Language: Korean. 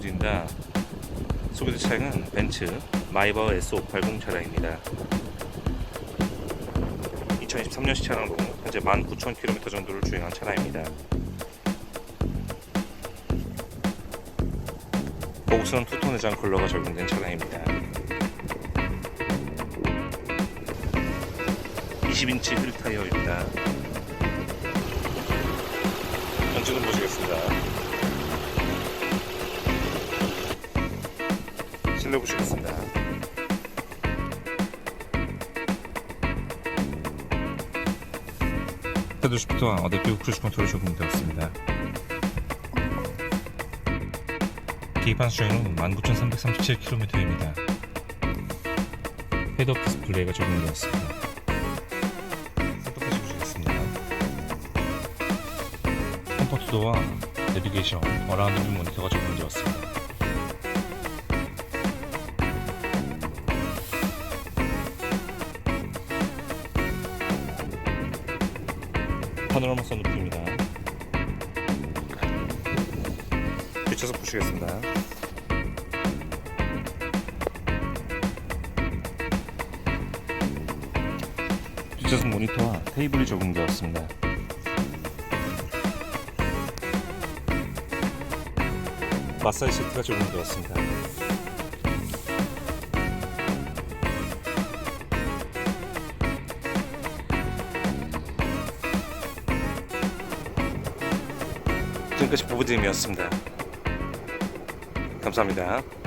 있습니다. 소개될 차량은 벤츠 마이버 S580 차량입니다. 2023년식 차량으로 현재 19,000km 정도를 주행한 차량입니다. 고급스러운 투톤 내장 컬러가 적용된 차량입니다. 20인치 휠 타이어입니다. 전체좀 보시겠습니다. 실내 보시겠습니다. 헤드 시프트와 어댑티브 크루즈 컨트롤 적용되었습니다. 기판 수량은 19,337km입니다. 헤드업 디스플레이가 적용되었습니다. 센터페이지 보시겠습니다. 컴포트도와 내비게이션, 어라운드 뷰 모니터가 적용되었습니다. 파노라마 선루프입니다. 뒷좌석 보시겠습니다. 뒷좌석 모니터와 테이블이 적용되었습니다. 마사지 시트가 적용되었습니다. 지금까지 보부드림이었습니다. 감사합니다.